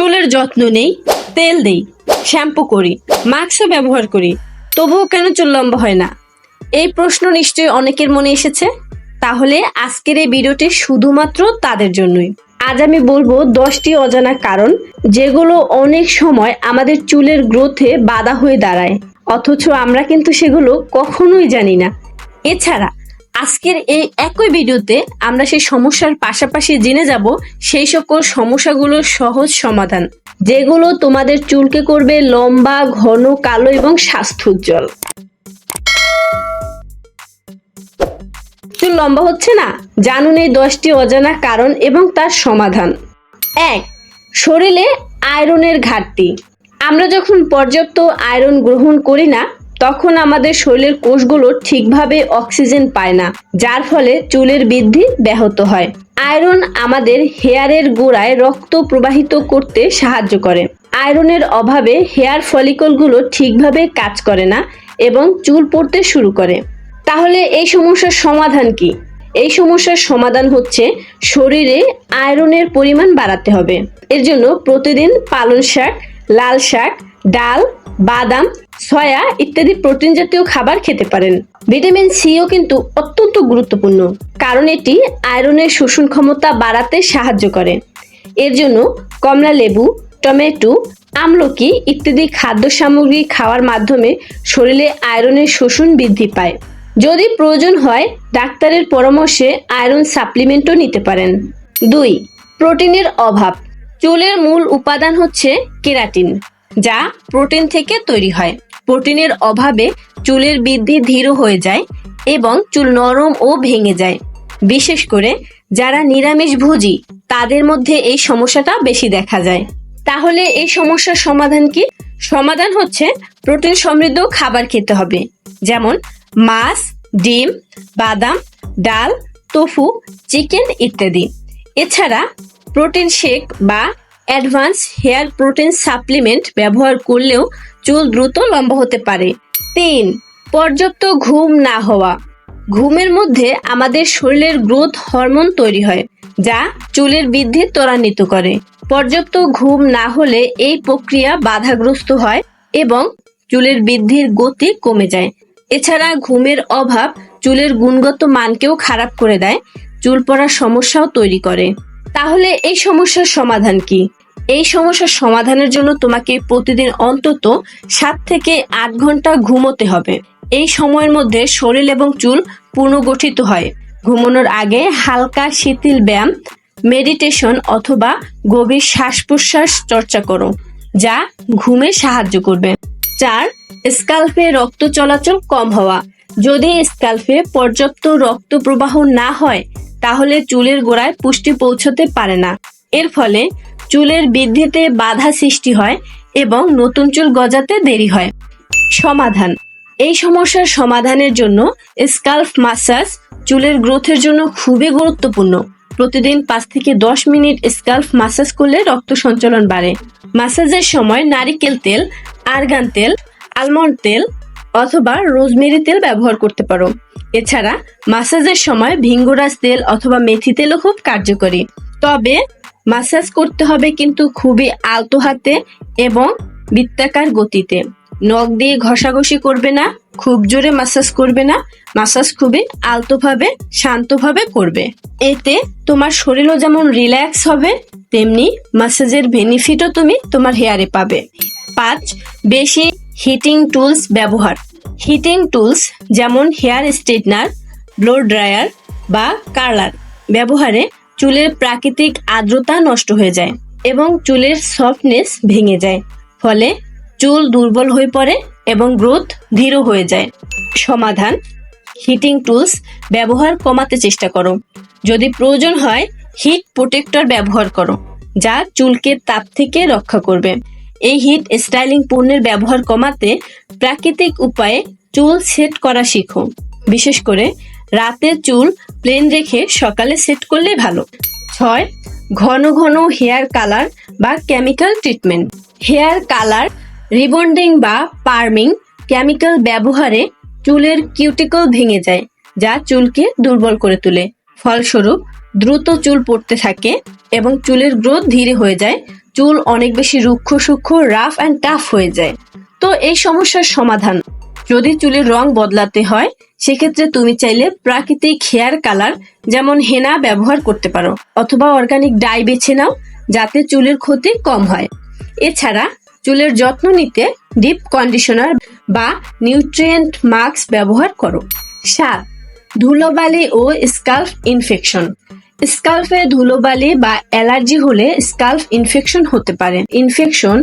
চুলের যত্ন নেই, তেল দেই শ্যাম্পু করি, মাস্কও ব্যবহার করি, তবুও কেন চুল লম্বা হয় না? এই প্রশ্ন নিশ্চয়ই অনেকের মনে এসেছে। তাহলে আজকের এই ভিডিওটি শুধুমাত্র তাদের জন্যই। আজ আমি বলব দশটি অজানা কারণ, যেগুলো অনেক সময় আমাদের চুলের গ্রোথে বাধা হয়ে দাঁড়ায়। অথচ আমরা কিন্তু সেগুলো কখনোই জানি না। এছাড়া আজকের এই একই ভিডিওতে আমরা সেই সমস্যার পাশাপাশি জেনে যাব সেই সকল সমস্যাগুলোর সহজ সমাধান, যেগুলো তোমাদের চুলকে করবে লম্বা, ঘন, কালো এবং স্বাস্থ্যোজ্জ্বল চুল লম্বা হচ্ছে না? জানুন এই দশটি অজানা কারণ এবং তার সমাধান। এক, শরীরে আয়রনের ঘাটতি। আমরা যখন পর্যাপ্ত আয়রন গ্রহণ করি না তখন আমাদের শরীরের কোষগুলো ঠিকভাবে অক্সিজেন পায় না, যার ফলে চুলের বৃদ্ধি ব্যাহত হয়। আয়রন আমাদের হেয়ারের গোড়ায় রক্ত প্রবাহিত করতে সাহায্য করে। আয়রনের অভাবে হেয়ার ফলিকলগুলো ঠিকভাবে কাজ করে না এবং চুল পড়তে শুরু করে। তাহলে এই সমস্যার সমাধান কি? এই সমস্যার সমাধান হচ্ছে শরীরে আয়রনের পরিমাণ বাড়াতে হবে। এর জন্য প্রতিদিন পালং শাক, লাল শাক, ডাল, বাদাম সয়া ইত্যাদি প্রোটিন জাতীয় খাবার খেতে পারেন। ভিটামিন সিও কিন্তু অত্যন্ত গুরুত্বপূর্ণ, কারণ এটি আয়রনের শোষণ ক্ষমতা বাড়াতে সাহায্য করে। এর জন্য কমলা লেবু, টমেটো, আমলকি ইত্যাদি খাদ্য সামগ্রী খাওয়ার মাধ্যমে শরীরে আয়রনের শোষণ বৃদ্ধি পায়। যদি প্রয়োজন হয়, ডাক্তারের পরামর্শে আয়রন সাপ্লিমেন্টও নিতে পারেন। দুই, প্রোটিনের অভাব। চুলের মূল উপাদান হচ্ছে কেরাটিন, যা প্রোটিন থেকে তৈরি হয়। প্রোটিনের অভাবে চুলের বৃদ্ধি ধীর হয়ে যায় এবং চুল নরম ও ভেঙে যায়। বিশেষ করে যারা নিরামিষ ভোজী, তাদের মধ্যে এই সমস্যাটা বেশি দেখা যায়। তাহলে এই সমস্যার সমাধান কি? সমাধান হচ্ছে প্রোটিন সমৃদ্ধ খাবার খেতে হবে, যেমন মাছ, ডিম, বাদাম, ডাল তোফু চিকেন ইত্যাদি। এছাড়া প্রোটিন শেক বা অ্যাডভান্স হেয়ার প্রোটিন সাপ্লিমেন্ট ব্যবহার করলেও চুল দ্রুত লম্বা হতে পারে। তিন, পর্যাপ্ত ঘুম না হওয়া। ঘুমের মধ্যে আমাদের শরীরের গ্রোথ হরমোন তৈরি হয়, যা চুলের বৃদ্ধি ত্বরান্বিত করে। পর্যাপ্ত ঘুম না হলে এই প্রক্রিয়া বাধাগ্রস্ত হয় এবং চুলের বৃদ্ধির গতি কমে যায়। এছাড়া ঘুমের অভাব চুলের গুণগত মানকেও খারাপ করে দেয়, চুল পড়ার সমস্যাও তৈরি করে। তাহলে এই সমস্যার সমাধান কি? এই সমস্যার সমাধানের জন্য তোমাকে প্রতিদিন অন্তত সাত থেকে আট ঘণ্টা ঘুমোতে হবে। এই সময়ের মধ্যে শরীর এবং চুল পুনর্গঠিত হয়। ঘুমানোর আগে হালকা শিথিল ব্যায়াম মেডিটেশন অথবা গভীর শ্বাস প্রশ্বাস চর্চা করো, যা ঘুমে সাহায্য করবে। চার স্কাল্পে রক্ত চলাচল কম হওয়া। যদি স্কাল্পে পর্যাপ্ত রক্ত প্রবাহ না হয়, তাহলে চুলের গোড়ায় পুষ্টি পৌঁছতে পারে না। এর ফলে চুলের বৃদ্ধিতে বাধা সৃষ্টি হয় এবং নতুন চুল গজাতে দেরি হয়। সমাধান। এই সমস্যার সমাধানের জন্য স্কাল্প মাসাজ চুলের গ্রোথের জন্য খুবই গুরুত্বপূর্ণ। প্রতিদিন পাঁচ থেকে দশ মিনিট স্কাল্প মাসাজ করলে রক্ত সঞ্চালন বাড়ে। মাসাজের সময় নারিকেল তেল, আরগান তেল, আলমন্ড তেল অথবা রোজমেরি তেল ব্যবহার করতে পারো। এছাড়া মাসাজের সময় ভিঙ্গরাজ তেল অথবা মেথি তেলও খুব কার্যকরী। তবে মাসাজ করতে হবে কিন্তু খুবই আলতো হাতে এবং বৃত্তাকার গতিতে। নখ দিয়ে ঘষাঘষি করবে না, খুব জোরে মাসাজ করবে না, মাসাজ খুবই আলতোভাবে, শান্তভাবে করবে। এতে তোমার শরীরও যেমন রিল্যাক্স হবে, তেমনি মাসাজের বেনিফিটও তুমি তোমার হেয়ারে পাবে। পাঁচ, বেশি হিটিং টুলস ব্যবহার। হিটিং টুলস যেমন হেয়ার স্ট্রেটনার ব্লো ড্রায়ার বা কার্লার ব্যবহারে চুলের প্রাকৃতিক আর্দ্রতা নষ্ট হয়ে যায় এবং চুলের সফটনেস ভেঙে যায়। ফলে চুল দুর্বল হয়ে পড়ে এবং গ্রোথ ধীর হয়ে যায়। সমাধান হিটিং টুলস ব্যবহার কমাতে চেষ্টা করো। যদি প্রয়োজন হয় হিট প্রোটেক্টর ব্যবহার করো, যা চুলকে তাপ থেকে রক্ষা করবে। এই হিট স্টাইলিং পণ্যের ব্যবহার কমাতে প্রাকৃতিক উপায়ে চুল সেট করা শিখো। বিশেষ করে রাতে চুল প্লেন রেখে সকালে সেট করলে ভালো। ছয়, ঘন ঘন হেয়ার কালার বা chemical treatment hair colour rebonding বা পার্মিং কেমিক্যাল ব্যবহারে চুলের কিউটিকল ভেঙে যায়, যা চুলকে দুর্বল করে তোলে। ফলস্বরূপ, দ্রুত চুল পড়তে থাকে এবং চুলের গ্রোথ ধীরে হয়ে যায়। চুল অনেক বেশি রুক্ষ সূক্ষ্ম রাফ অ্যান্ড টাফ হয়ে যায়। তো এই সমস্যার সমাধান। যদি চুলের রং বদলাতে হয়, সেক্ষেত্রে তুমি চাইলে প্রাকৃতিক হেয়ার কালার, যেমন হেনা ব্যবহার করতে পারো, অথবা অর্গানিক ডাই বেছে নাও, যাতে চুলের ক্ষতি কম হয়। এছাড়া চুলের যত্ন নিতে ডিপ কন্ডিশনার বা নিউট্রিয়েন্ট মাস্ক ব্যবহার করো। সাত, ধুলোবালি ও স্কাল্ফ ইনফেকশন। স্কাল্ফে ধুলোবালি বা অ্যালার্জি হলে স্কাল্ফ ইনফেকশন হতে পারে। ইনফেকশন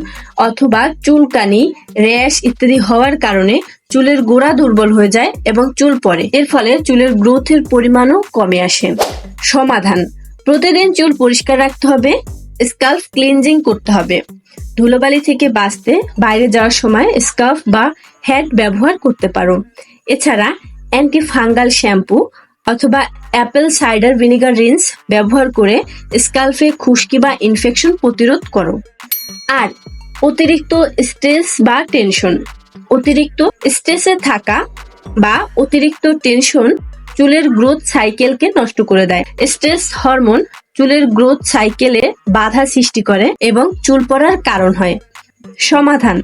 অথবা চুলকানি, র্যাশ ইত্যাদি হওয়ার কারণে চুলের গোড়া দুর্বল হয়ে যায় এবং চুল পড়ে। এর ফলে চুলের গ্রোথের পরিমাণও কমে আসে। সমাধান। প্রতিদিন চুল পরিষ্কার রাখতে হবে, স্কাল্ফ ক্লিনজিং করতে হবে। ধুলোবালি থেকে বাঁচতে বাইরে যাওয়ার সময় স্কার্ফ বা হ্যাট ব্যবহার করতে পারো। এছাড়া অ্যান্টি ফাঙ্গাল শ্যাম্পু অথবা অ্যাপেল সাইডার ভিনেগার রিন্স ব্যবহার করে স্কাল্ফে খুশকি বা ইনফেকশন প্রতিরোধ করো। আর অতিরিক্ত স্ট্রেস বা টেনশন। অতিরিক্ত স্ট্রেসে থাকা বা অতিরিক্ত টেনশন চুলের গ্রোথ সাইকেলকে নষ্ট করে দেয়। স্ট্রেস হরমোন চুলের গ্রোথ সাইকেলে বাধা সৃষ্টি করে এবং চুল পড়ার কারণ হয়। সমাধান।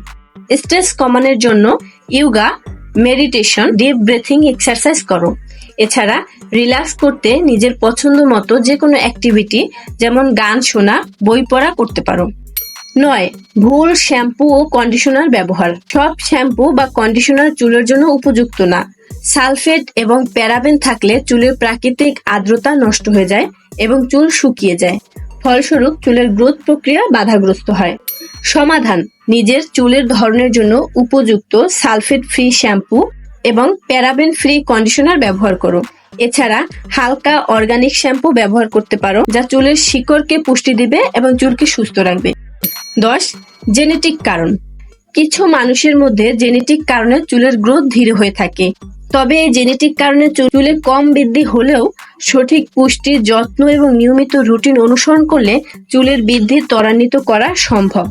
স্ট্রেস কমানোর জন্য yoga, meditation, deep breathing exercise করো। এছাড়া রিল্যাক্স করতে নিজের পছন্দ মতো যে কোনো অ্যাক্টিভিটি, যেমন গান শোনা, বই পড়া করতে পারো। নয়, ভুল শ্যাম্পু ও কন্ডিশনার ব্যবহার। সব শ্যাম্পু বা কন্ডিশনার চুলের জন্য উপযুক্ত না। সালফেট এবং প্যারাবেন থাকলে চুলের প্রাকৃতিক আর্দ্রতা নষ্ট হয়ে যায় এবং চুল শুকিয়ে যায়। ফলস্বরূপ, চুলের গ্রোথ প্রক্রিয়া বাধাগ্রস্ত হয়। সমাধান, নিজের চুলের ধরনের জন্য উপযুক্ত সালফেট ফ্রি শ্যাম্পু এবং প্যারাবেন ফ্রি কন্ডিশনার ব্যবহার করো। এছাড়া, হালকা অর্গানিক শ্যাম্পু ব্যবহার করতে পারো, যা চুলের শিকড়কে পুষ্টি দিবে এবং চুলকে সুস্থ রাখবে। দশ জেনেটিক কারণ। কিছু মানুষের মধ্যে জেনেটিক কারণে চুলের গ্রোথ ধীরে হয়ে থাকে। তবে এই জেনেটিক কারণে চুলে কম বৃদ্ধি হলেও সঠিক পুষ্টি যত্ন এবং নিয়মিত রুটিন অনুসরণ করলে চুলের বৃদ্ধি ত্বরান্বিত করা সম্ভব।